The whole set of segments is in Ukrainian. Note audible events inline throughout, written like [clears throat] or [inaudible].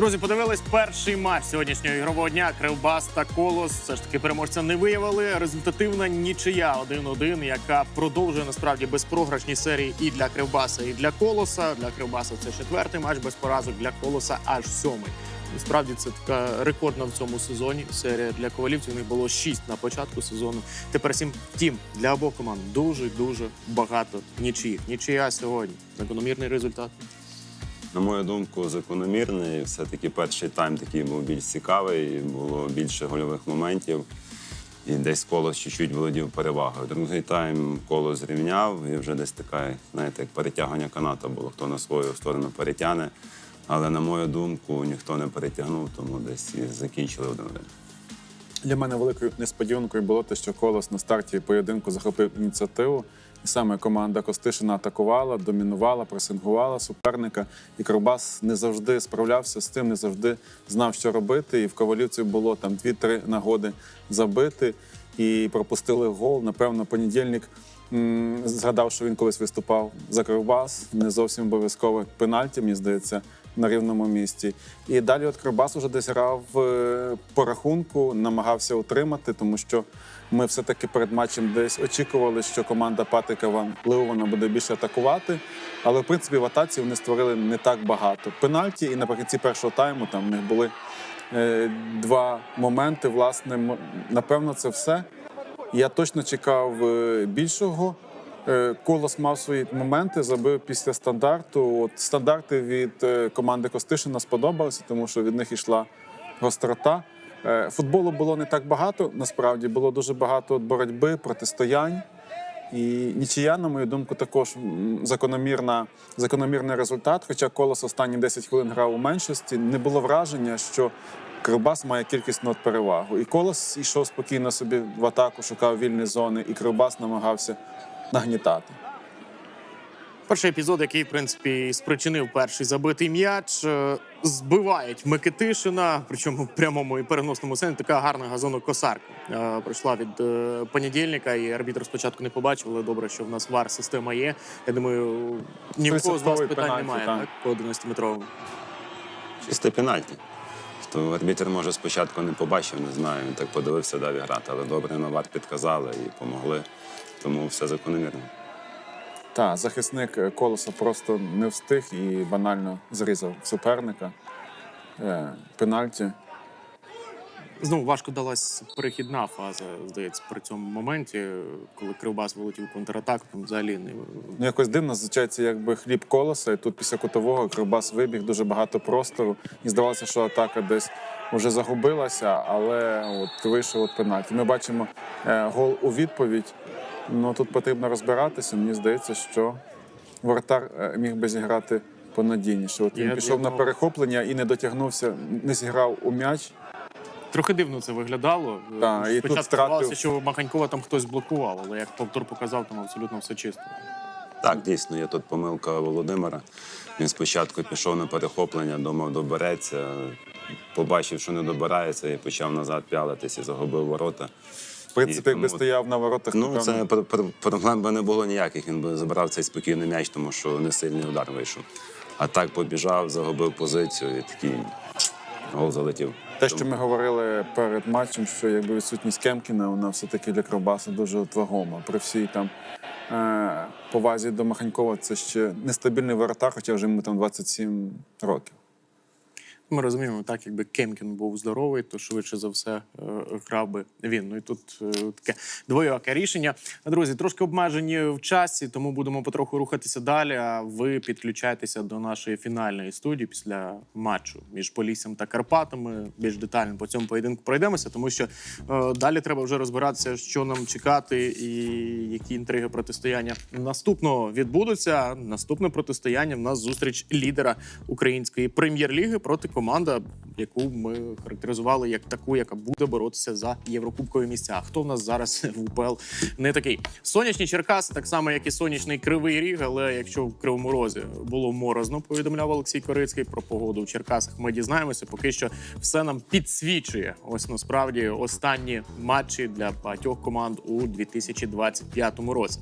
Друзі, подивились перший матч сьогоднішнього ігрового дня. Кривбас та Колос все ж таки переможця не виявили. Результативна нічия 1-1, яка продовжує насправді безпрограшні серії і для Кривбаса, і для Колоса. Для Кривбаса це четвертий матч без поразок. Для Колоса аж сьомий. Насправді це така рекордна в цьому сезоні. Серія для ковалівців. У них було шість на початку сезону. Тепер сім. Втім, для обох команд дуже дуже багато нічиїх. Нічия сьогодні. Закономірний результат. На мою думку, закономірний. Все-таки перший тайм такий був більш цікавий, було більше гольових моментів. І десь колос чуть-чуть володів перевагою. Другий тайм коло зрівняв, і вже десь така, знаєте, як перетягування каната було. Хто на свою сторону перетягне. Але на мою думку, ніхто не перетягнув, тому десь і закінчили один один. Для мене великою несподіванкою було те, що Колос на старті поєдинку захопив ініціативу. І саме команда Костишина атакувала, домінувала, пресингувала суперника. І Кровбас не завжди справлявся з тим, не завжди знав, що робити. І в ковалівців було там дві-три нагоди забити і пропустили гол. Напевно, понедільник згадав, що він колись виступав за Кровбас. Не зовсім обов'язково пенальті, мені здається, на рівному місці. І далі от Кровбас уже десь грав е, по рахунку, намагався утримати, тому що ми все-таки перед матчем десь очікували, що команда Патрика Ван Леована буде більше атакувати. Але в принципі в атаці вони створили не так багато. Пенальті, і наприкінці першого тайму там в них були е, два моменти. Власне, напевно, це все. Я точно чекав е, більшого. Е, Колос мав свої моменти, забив після стандарту. От стандарти від е, команди Костишина сподобалися, тому що від них йшла гострота. Е, Футболу було не так багато, насправді було дуже багато боротьби, протистоянь. І нічия, на мою думку, також закономірна, закономірний результат. Хоча колос останні 10 хвилин грав у меншості, не було враження, що Кривбас має кількісну перевагу. І колос йшов спокійно собі в атаку, шукав вільні зони, і Кривбас намагався нагнітати. Перший епізод, який в принципі спричинив перший забитий м'яч, е, збивають Микитишина, причому в прямому і переносному сенсі така гарна газонокосарка. Е, Пройшла від е, понедільника, і арбітр спочатку не побачив, але добре, що в нас вар система є. Я думаю, ні в кого з вас питань немає, так. По 11-метровому. Чисте пенальті. То арбітер, може, спочатку не побачив, не знаю. Він так подивився, дав грати. Але добре на вар підказали і помогли. Тому все закономірно. Та захисник е, колоса просто не встиг і банально зрізав суперника. Е, Пенальті. Знову важко далась перехідна фаза, здається, при цьому моменті, коли Кривбас вилетів в контратаку, там взагалі не Ну, якось дивно, це якби хліб колоса, і тут після кутового Кривбас вибіг дуже багато простору. І здавалося, що атака десь вже загубилася, але от вийшов от пенальті. Ми бачимо е, гол у відповідь. Ну тут потрібно розбиратися. Мені здається, що воротар е, міг би зіграти понадійніше. От він Я- пішов я на думав- перехоплення і не дотягнувся, не зіграв у м'яч. Трохи дивно це виглядало. Так, і тут Спочатку втратив- здавалося, що Маханькова там хтось блокував, але як повтор показав, там абсолютно все чисто. Так, дійсно, є тут помилка Володимира. Він спочатку пішов на перехоплення, думав, добереться. Побачив, що не добирається, і почав назад п'ялитись і загубив ворота. В принципі, якби стояв на воротах, Ну, це пр- пр- проблем би не було ніяких. Він би забрав цей спокійний м'яч, тому що не сильний удар вийшов. А так побіжав, загубив позицію і такий гол залетів. Те, що ми говорили перед матчем, що якби відсутність Кемкіна, вона все-таки для Кровбаса дуже вагома. При всій там е, повазі до Маханькова, це ще нестабільний воротар, хоча вже йому там 27 років. Ми розуміємо, так якби Кемкін був здоровий, то швидше за все е, грав би він. Ну і тут е, таке двояке рішення. Друзі, трошки обмежені в часі, тому будемо потроху рухатися далі. А ви підключайтеся до нашої фінальної студії після матчу між Поліссям та Карпатами. Більш детально по цьому поєдинку пройдемося, тому що е, далі треба вже розбиратися, що нам чекати і які інтриги протистояння наступного відбудуться. Наступне протистояння в нас зустріч лідера української прем'єр-ліги проти команда, яку ми характеризували як таку, яка буде боротися за єврокубкові місця. Хто в нас зараз в УПЛ не такий? Сонячні Черкаси, так само як і сонячний кривий ріг. Але якщо в кривому розі було морозно, повідомляв Олексій Корицький про погоду в Черкасах. Ми дізнаємося. Поки що все нам підсвічує. Ось насправді останні матчі для багатьох команд у 2025 році.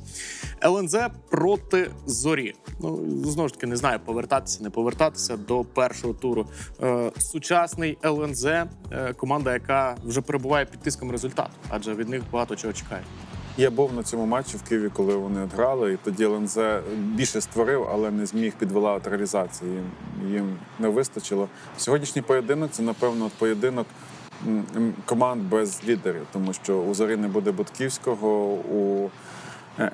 ЛНЗ проти зорі. Ну знову ж таки не знаю, повертатися, не повертатися до першого туру Е, Сучасний ЛНЗ е, команда, яка вже перебуває під тиском результату, адже від них багато чого чекає. Я був на цьому матчі в Києві, коли вони грали, і тоді ЛНЗ більше створив, але не зміг підвела реалізації. Їм, їм не вистачило. Сьогоднішній поєдинок це, напевно, поєдинок команд без лідерів, тому що у Зорі не буде Будківського, у е,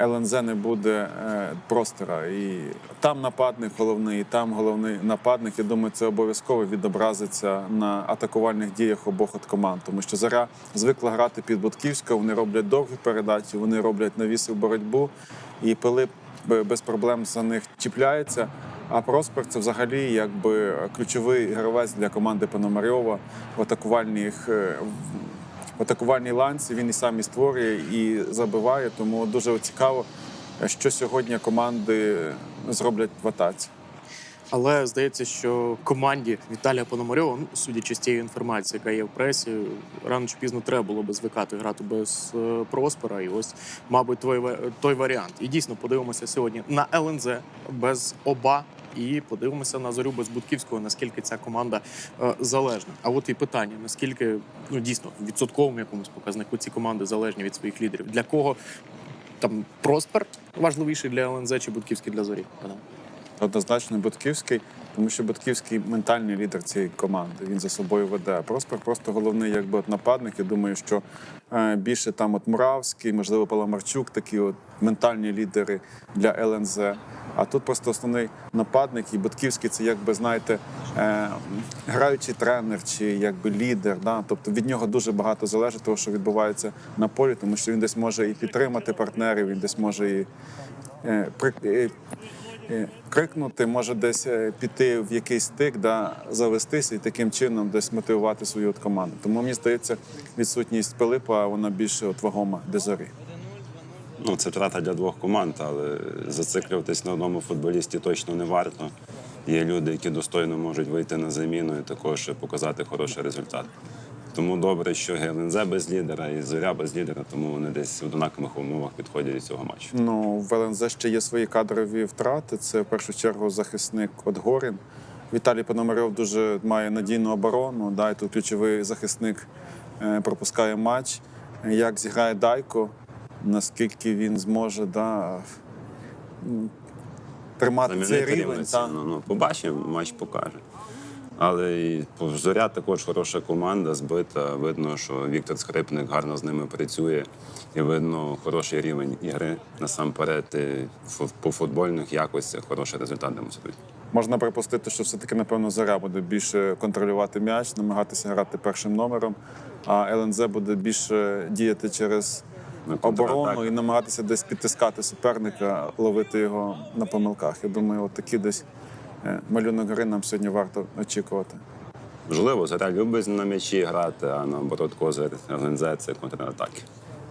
ЛНЗ не буде е, простора. І там нападник головний, і там головний нападник. Я думаю, це обов'язково відобразиться на атакувальних діях обох от команд. Тому що Заря звикла грати під Будківського, вони роблять довгі передачі, вони роблять навіси в боротьбу, і Пилип без проблем за них чіпляється. А Проспер це взагалі якби ключовий гравець для команди Пономарьова в атакувальних е, атакувальній ланці. Він і сам і створює і забиває. Тому дуже цікаво, що сьогодні команди зроблять в атаці. Але здається, що команді Віталія Пономарьова, ну, судячи з тієї інформації, яка є в пресі, рано чи пізно треба було би звикати грати без е, Проспера. І ось, мабуть, той, той варіант. І дійсно подивимося сьогодні на ЛНЗ без оба. І подивимося на зорю без Будківського, наскільки ця команда е, залежна. А от і питання: наскільки ну дійсно в відсотковому якомусь показнику ці команди залежні від своїх лідерів? Для кого там Проспер важливіший для ЛНЗ чи Будківський для зорі? Однозначно Бутківський, тому що Бутківський ментальний лідер цієї команди. Він за собою веде. Проспер просто головний, якби от нападник. Я думаю, що е, більше там от Муравський, можливо, Паламарчук, такі от ментальні лідери для ЛНЗ. А тут просто основний нападник, і Бутківський це якби знаєте, е, граючий тренер чи якби лідер. Да? Тобто від нього дуже багато залежить того, що відбувається на полі, тому що він десь може і підтримати партнерів, він десь може і е, е, е, крикнути, може десь е, піти в якийсь стик, да, завестися і таким чином десь мотивувати свою от команду. Тому мені здається, відсутність Пилипа вона більше от вагома для зорі. Ну, це втрата для двох команд, але зациклюватись на одному футболісті точно не варто. Є люди, які достойно можуть вийти на заміну і також показати хороший результат. Тому добре, що ГЛНЗ без лідера і зоря без лідера, тому вони десь в однакових умовах підходять до цього матчу. Ну, в ЛНЗ ще є свої кадрові втрати. Це в першу чергу захисник от Горін. Віталій Пономарьов дуже має надійну оборону. Да, і тут ключовий захисник е, пропускає матч. Як зіграє Дайко, наскільки він зможе да, тримати цей рівень. Та. рівноцінно. Ну, побачимо, матч покаже. Але і зоря також хороша команда, збита. Видно, що Віктор Скрипник гарно з ними працює. І видно хороший рівень ігри насамперед і по футбольних якостях хороший результат демонструють. Можна припустити, що все-таки, напевно, Заря буде більше контролювати м'яч, намагатися грати першим номером, а ЛНЗ буде більше діяти через оборону і намагатися десь підтискати суперника, ловити його на помилках. Я думаю, от такі десь е, малюнок гри нам сьогодні варто очікувати. Можливо, зоря любить на м'ячі грати, а наоборот, козир організація – контратаки.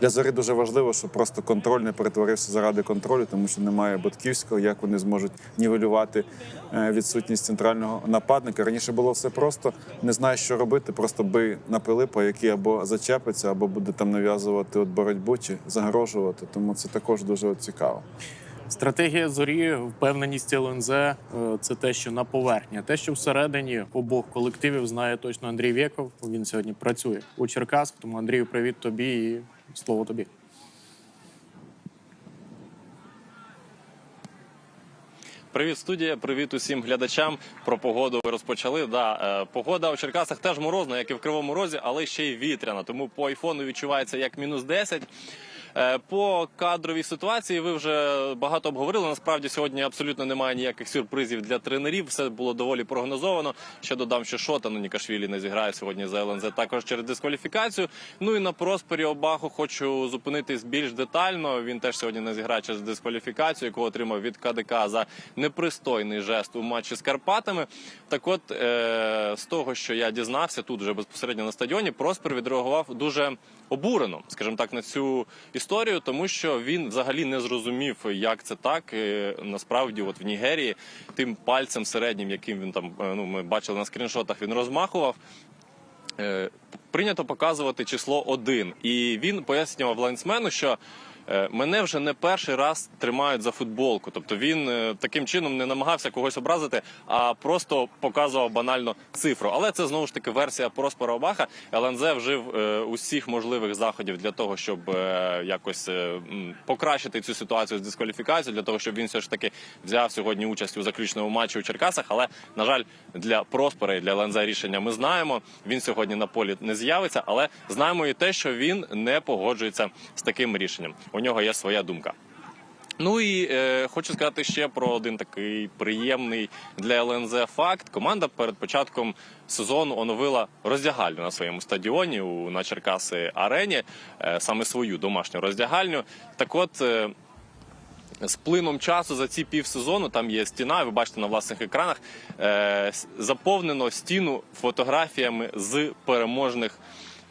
Для зорі дуже важливо, щоб просто контроль не перетворився заради контролю, тому що немає Ботківського, як вони зможуть нівелювати е, відсутність центрального нападника. Раніше було все просто, не знаєш, що робити, просто бий на Пилипа, який або зачепиться, або буде там нав'язувати от боротьбу чи загрожувати. Тому це також дуже цікаво. Стратегія зорі, впевненість ЛНЗ е, це те, що на поверхні. Те, що всередині обох колективів знає точно Андрій Вєков. Він сьогодні працює у Черкасах. Тому Андрію, привіт тобі і слово тобі. Привіт, студія. Привіт усім глядачам. Про погоду ви розпочали. Да, е, погода у Черкасах теж морозна, як і в Кривому Розі, але ще й вітряна. Тому по айфону відчувається як мінус 10. Е, По кадровій ситуації ви вже багато обговорили. Насправді сьогодні абсолютно немає ніяких сюрпризів для тренерів. Все було доволі прогнозовано. Ще додам, що Шота ну, Нікашвілі не зіграє сьогодні за ЛНЗ також через дискваліфікацію. Ну і на проспері Обаху хочу зупинитись більш детально. Він теж сьогодні не зіграє через дискваліфікацію, яку отримав від КДК за непристойний жест у матчі з Карпатами. Так, от е- з того, що я дізнався тут вже безпосередньо на стадіоні, Проспер відреагував дуже обурено, скажімо так, на цю історію, тому що він взагалі не зрозумів, як це так. Насправді, от в Нігерії, тим пальцем середнім, яким він там е, ну ми бачили на скріншотах, він розмахував. Е, Прийнято показувати число 1. І він пояснював лайнсмену, що мене вже не перший раз тримають за футболку. Тобто він е, таким чином не намагався когось образити, а просто показував банально цифру. Але це знову ж таки версія Проспера Обаха. ЛНЗ вжив е, усіх можливих заходів для того, щоб е, якось е, покращити цю ситуацію з дискваліфікацією, для того, щоб він все ж таки взяв сьогодні участь у заключному матчі у Черкасах. Але на жаль, для Проспера і для ЛНЗ рішення ми знаємо. Він сьогодні на полі не з'явиться, але знаємо і те, що він не погоджується з таким рішенням. У нього є своя думка. Ну і е, хочу сказати ще про один такий приємний для ЛНЗ факт. Команда перед початком сезону оновила роздягальню на своєму стадіоні у на Черкаси арені, е, саме свою домашню роздягальню. Так от. Е, з плином часу за ці півсезону там є стіна, ви бачите на власних екранах. Е, заповнено стіну фотографіями з переможних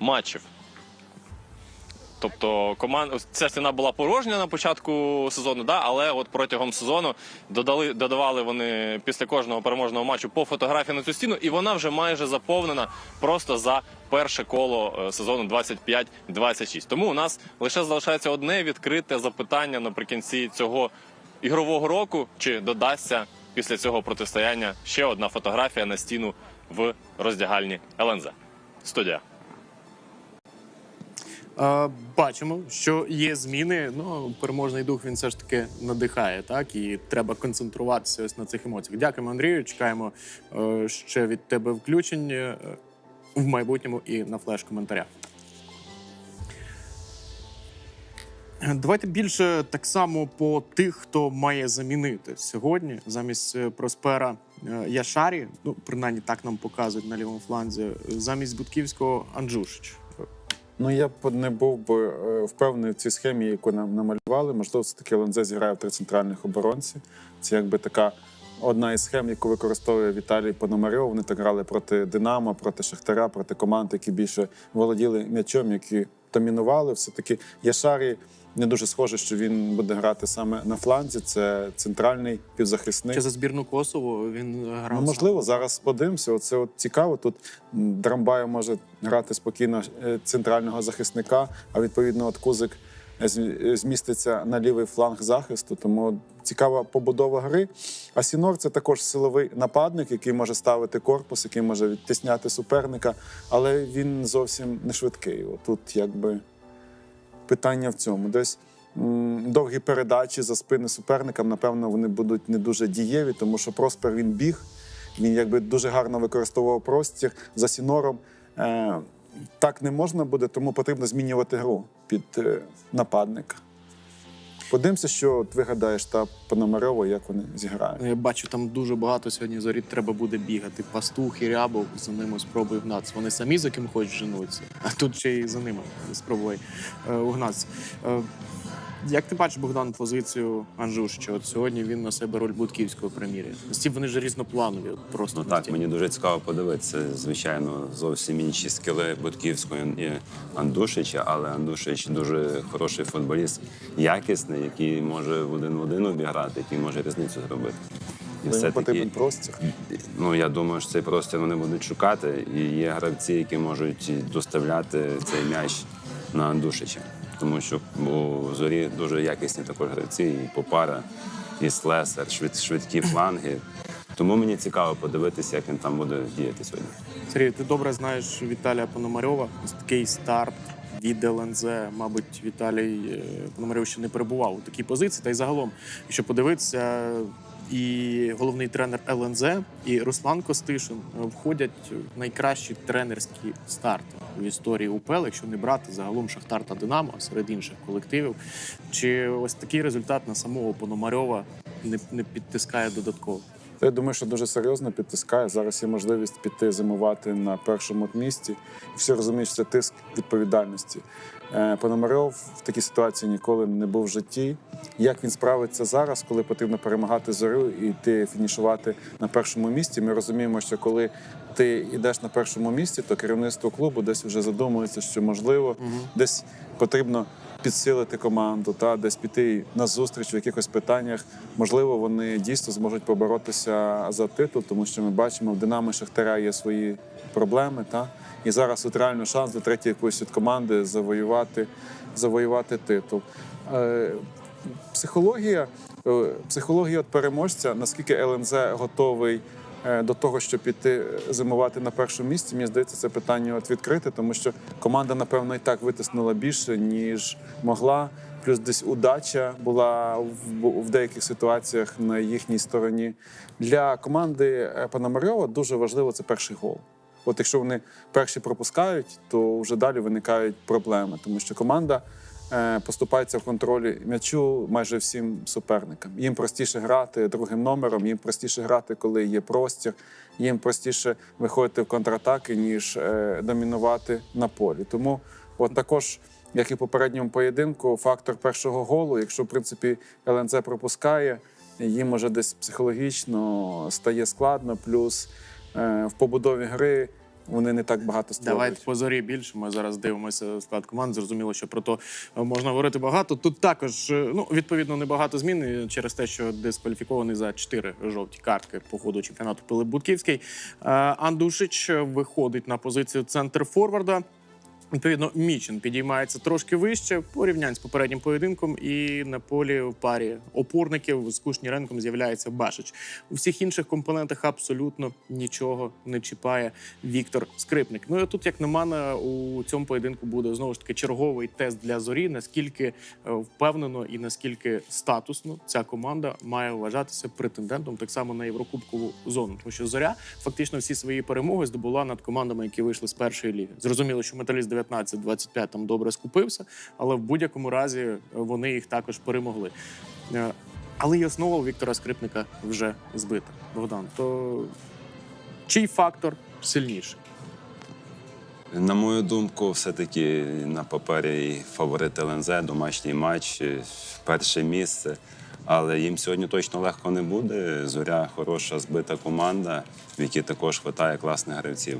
матчів. Тобто команда ця стіна була порожня на початку сезону, да, але от протягом сезону додали, додавали вони після кожного переможного матчу по фотографії на цю стіну, і вона вже майже заповнена просто за перше коло е, сезону 25-26. Тому у нас лише залишається одне відкрите запитання наприкінці цього ігрового року: чи додасться після цього протистояння ще одна фотографія на стіну в роздягальні ЛНЗ. Студія. Бачимо, що є зміни. Ну, переможний дух він все ж таки надихає, так і треба концентруватися ось на цих емоціях. Дякуємо, Андрію. Чекаємо е, ще від тебе включень е, в майбутньому і на флеш-коментарях. Давайте більше так само по тих, хто має замінити сьогодні замість е, Проспера Яшарі. Ну, принаймні так нам показують на лівому фланзі. Замість Будківського Анджушич. Ну я б не був би е, впевнений в цій схемі, яку нам намалювали. Можливо, все таки Ланзе зіграє в три центральних оборонці. Це якби така одна із схем, яку використовує Віталій Пономарьов. Вони так грали проти Динамо, проти Шахтаря, проти команд, які більше володіли м'ячом, які домінували. Все таки Яшарі не дуже схоже, що він буде грати саме на фланзі. Це центральний півзахисник. Чи за збірну Косово він грав? Ну, можливо, зараз подивимося. Оце от цікаво. Тут м, Драмбаєв може грати спокійно е, центрального захисника, а відповідно, от Кузик зм- зміститься на лівий фланг захисту. Тому цікава побудова гри. А Сінор це також силовий нападник, який може ставити корпус, який може відтісняти суперника, але він зовсім не швидкий. Отут якби питання в цьому. Десь довгі передачі за спини суперникам, напевно, вони будуть не дуже дієві, тому що Проспер він біг, він якби дуже гарно використовував простір за сінором. Е, так не можна буде, тому потрібно змінювати гру під е, нападника. Подивимося, що от ви гадаєш та Пономарьова, як вони зіграють. Ну, Я бачу, там дуже багато сьогодні зорі треба буде бігати. Пастух і Рябов за ними спробує гнатися. Вони самі за ким хочуть женуться, а тут ще й за ними спробує е, угнатися. Як ти бачиш, Богдан, позицію Анжушича? От сьогодні він на себе роль Будківського примірює. Ці вони ж різнопланові, просто Ну так, мені дуже цікаво подивитися. Звичайно, зовсім інші скіли Будківського і Андушича, але Андушич дуже хороший футболіст, якісний, який може в один в один обіграти, який може різницю зробити. І все-таки, потрібен простір. ну я думаю, що цей простір вони будуть шукати. І є гравці, які можуть доставляти цей м'яч на Андушича. Тому що у зорі дуже якісні також гравці, і Попара, і Слесар, швид, швидкі [clears throat] фланги. Тому мені цікаво подивитися, як він там буде діяти сьогодні. Сергій, ти добре знаєш Віталія Пономарьова. Ось такий старт від ЛНЗ. Мабуть, Віталій е, Пономарьов ще не перебував у такій позиції. Та й загалом, якщо подивитися, і головний тренер ЛНЗ, і Руслан Костишин е, входять в найкращі тренерські старти в історії УПЛ, якщо не брати загалом Шахтар та Динамо серед інших колективів. Чи ось такий результат на самого Пономарьова не, не підтискає додатково? Я думаю, що дуже серйозно підтискає. Зараз є можливість піти зимувати на першому місці. Всі розуміють, що це тиск відповідальності. Е, Пономарьов в такій ситуації ніколи не був в житті. Як він справиться зараз, коли потрібно перемагати зорю і йти фінішувати на першому місці? Ми розуміємо, що коли ти йдеш на першому місці, то керівництво клубу десь вже задумується, що можливо десь потрібно підсилити команду, та десь піти на зустріч в якихось питаннях. Можливо, вони дійсно зможуть поборотися за титул, тому що ми бачимо, в Динамо Шахтаря є свої проблеми. Та? І зараз от реально шанс для третьої якоїсь від команди завоювати, завоювати титул. Е, психологія, е, психологія от переможця, наскільки ЛНЗ готовий до того, щоб піти зимувати на першому місці, мені здається, це питання от відкрите, тому що команда, напевно, і так витиснула більше, ніж могла. Плюс десь удача була в, в деяких ситуаціях на їхній стороні. Для команди е, Пономарьова дуже важливо це перший гол. От якщо вони перші пропускають, то вже далі виникають проблеми, тому що команда е, поступається в контролі м'ячу майже всім суперникам. Їм простіше грати другим номером, їм простіше грати, коли є простір, їм простіше виходити в контратаки, ніж е, домінувати на полі. Тому от також. Як і в попередньому поєдинку, фактор першого голу, якщо в принципі ЛНЗ пропускає, їм може десь психологічно стає складно. Плюс е, в побудові гри вони не так багато створюють. Давайте по зорі більше. Ми зараз дивимося склад команд. Зрозуміло, що про то можна говорити багато. Тут також е, ну відповідно небагато змін е, через те, що дискваліфікований за чотири жовті картки по ходу чемпіонату Пилип Будківський. Е, Андушич виходить на позицію центр форварда. Відповідно, Мічин підіймається трошки вище порівнянь з попереднім поєдинком, і на полі в парі опорників з Кушніренком з'являється Башич. У всіх інших компонентах абсолютно нічого не чіпає Віктор Скрипник. Ну і тут, як на мене, у цьому поєдинку буде знову ж таки черговий тест для зорі. Наскільки е, впевнено і наскільки статусно ця команда має вважатися претендентом так само на Єврокубкову зону, тому що зоря фактично всі свої перемоги здобула над командами, які вийшли з першої ліги. Зрозуміло, що металіст 19-25 там добре скупився, але в будь-якому разі вони їх також перемогли. Е, Але і основа у Віктора Скрипника вже збита. Богдан, то чий фактор сильніший? На мою думку, все-таки на папері фаворит ЛНЗ, домашній матч, е, перше місце. Але їм сьогодні точно легко не буде. Зоря хороша, збита команда, в якій також вистачає класних гравців.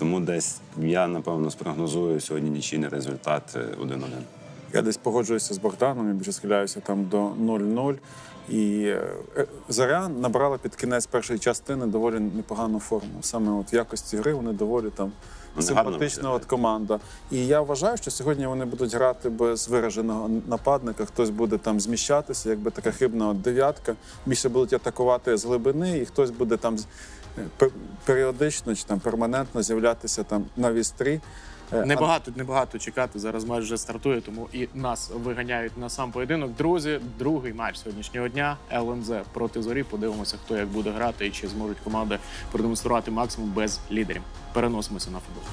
Тому десь я напевно спрогнозую сьогодні нічийний результат е, 1-1. Я десь погоджуюся з Богданом, я більше схиляюся там до 0-0. І е, Заря набрала під кінець першої частини доволі непогану форму. Саме от в якості гри вони доволі там симпатична от команда. І я вважаю, що сьогодні вони будуть грати без вираженого нападника. Хтось буде там зміщатися, якби така хибна от дев'ятка. Більше будуть атакувати з глибини, і хтось буде там е, періодично чи там перманентно з'являтися там на вістрі. Е, Небагато, небагато чекати. Зараз матч вже стартує, тому і нас виганяють на сам поєдинок. Друзі, другий матч сьогоднішнього дня. ЛНЗ проти зорі. Подивимося, хто як буде грати і чи зможуть команди продемонструвати максимум без лідерів. Переносимося на футбол.